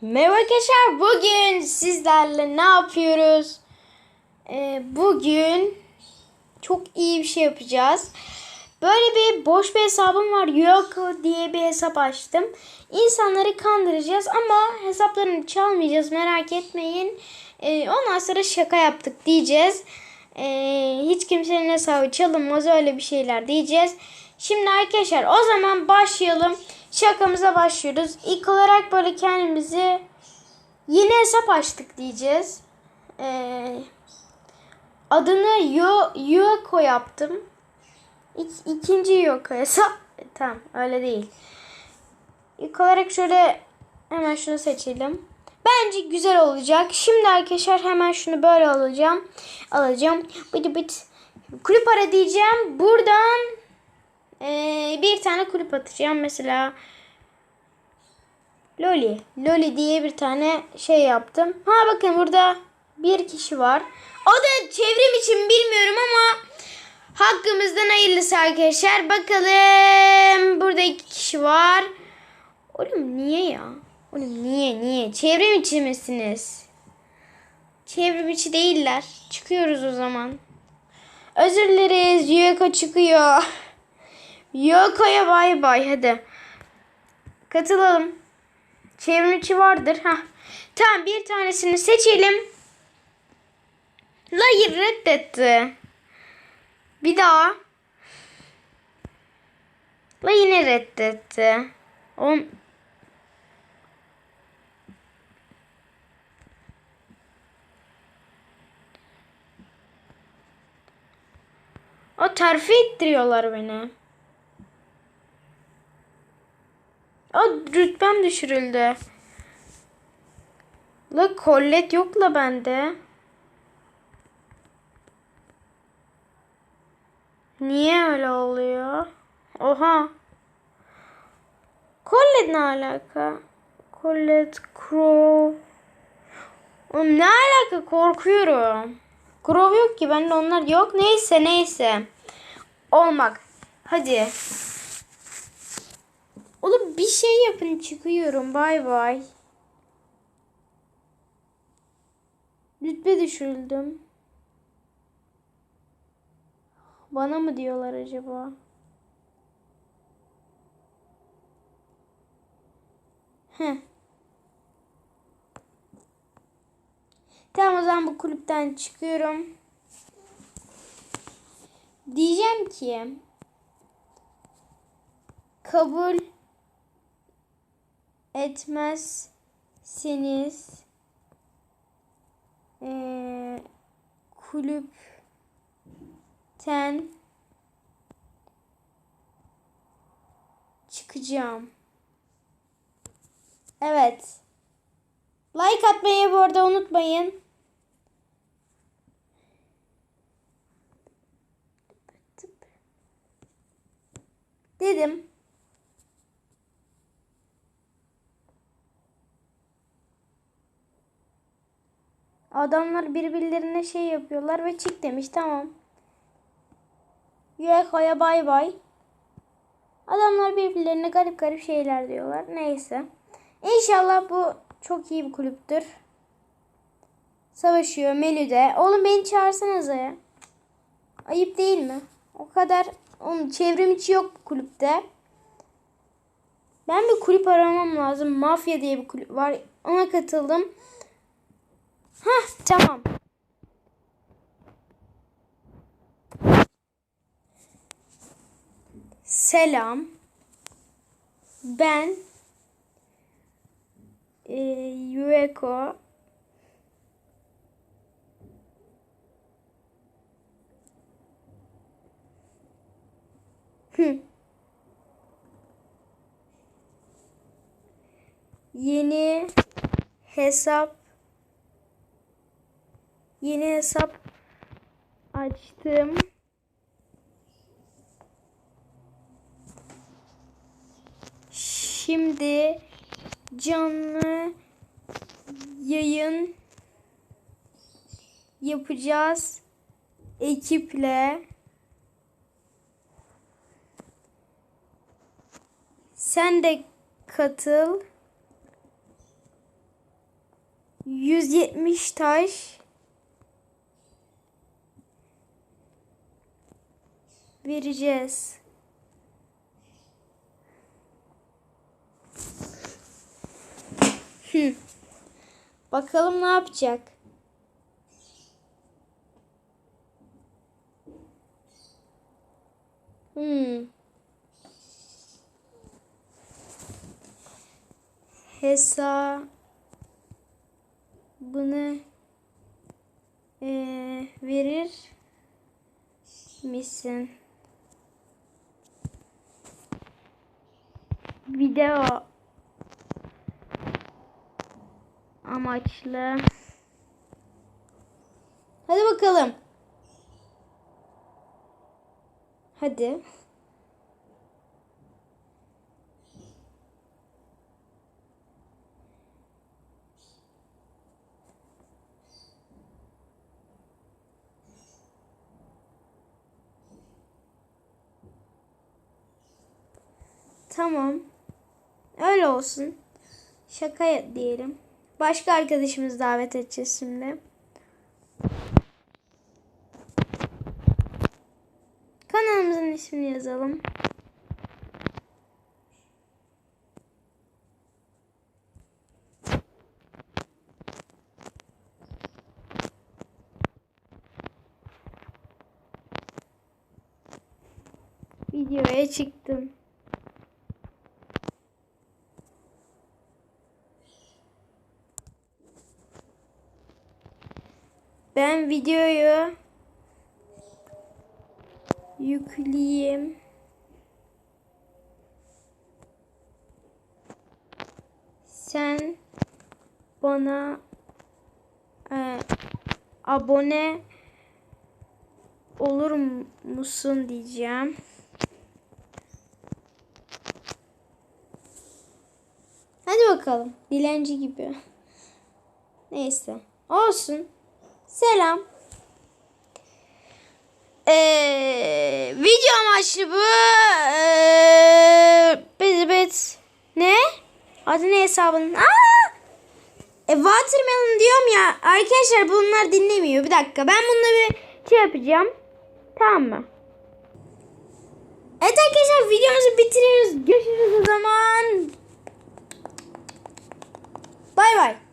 Merhaba arkadaşlar. Bugün sizlerle ne yapıyoruz? Ee, bugün çok iyi bir şey yapacağız. Böyle bir boş bir hesabım var. Yoko diye bir hesap açtım. İnsanları kandıracağız ama hesaplarını çalmayacağız. Merak etmeyin. Ee, ondan sonra şaka yaptık diyeceğiz. Ee, hiç kimsenin hesabı çalınmaz öyle bir şeyler diyeceğiz. Şimdi arkadaşlar o zaman başlayalım. Şakamıza başlıyoruz. İlk olarak böyle kendimizi yeni hesap açtık diyeceğiz. Ee, adını Yo Yoko yaptım. İk, ikinci Yoko hesap. E, Tamam öyle değil. İlk olarak şöyle hemen şunu seçelim. Bence güzel olacak. Şimdi arkadaşlar hemen şunu böyle alacağım. Alacağım. Bıdı bıt. Kulüp ara diyeceğim. Buradan ee, bir tane kulüp atacağım. Mesela Loli. Loli diye bir tane şey yaptım. Ha bakın burada bir kişi var. O da çevrim için bilmiyorum ama hakkımızdan hayırlısı arkadaşlar. Bakalım. Burada iki kişi var. Oğlum niye ya? Oğlum niye niye? Çevrim içi misiniz? Çevrim içi değiller. Çıkıyoruz o zaman. Özür dileriz. Yueko çıkıyor. Yoko'ya bay bay hadi. Katılalım. Çevrim içi vardır. ha. Tamam bir tanesini seçelim. Hayır reddetti. Bir daha. La yine reddetti. On... O terfi ettiriyorlar beni. O rütbem düşürüldü. La kollet yok la bende. Niye öyle oluyor? Oha. Kollet ne alaka? Kollet, Crow. Oğlum ne alaka korkuyorum. Crow yok ki bende onlar yok. Neyse neyse. Olmak. Hadi. Bir şey yapın çıkıyorum. Bay bay. Rütbe düşürüldüm. Bana mı diyorlar acaba? Heh. Tamam o zaman bu kulüpten çıkıyorum. Diyeceğim ki kabul etmezseniz eee kulüpten çıkacağım. Evet. Like atmayı bu arada unutmayın. Dedim. Adamlar birbirlerine şey yapıyorlar ve çık demiş tamam. Yueko'ya bay bay. Adamlar birbirlerine garip garip şeyler diyorlar. Neyse. İnşallah bu çok iyi bir kulüptür. Savaşıyor menüde. Oğlum beni çağırsanıza ya. Ayıp değil mi? O kadar onun çevrim içi yok bu kulüpte. Ben bir kulüp aramam lazım. Mafya diye bir kulüp var. Ona katıldım. Hah tamam. Selam. Ben e, Yueko. Hı. Yeni hesap yeni hesap açtım. Şimdi canlı yayın yapacağız ekiple. Sen de katıl. 170 taş vereceğiz. Bakalım ne yapacak? Hmm. Hesabını eee, verir misin? Video amaçlı. Hadi bakalım. Hadi. Tamam. Öyle olsun. Şaka diyelim. Başka arkadaşımız davet edeceğiz şimdi. Kanalımızın ismini yazalım. Videoya çıktım. Ben videoyu yükleyeyim. Sen bana e, abone olur musun diyeceğim. Hadi bakalım. Dilenci gibi. Neyse. Olsun. Selam. Ee, video amaçlı bu. Ee, bet, bet. Ne? Adı ne hesabının? Aa! E, watermelon diyorum ya. Arkadaşlar bunlar dinlemiyor. Bir dakika. Ben bununla bir şey yapacağım. Tamam mı? Evet arkadaşlar videomuzu bitiriyoruz. Görüşürüz o zaman. Bay bay.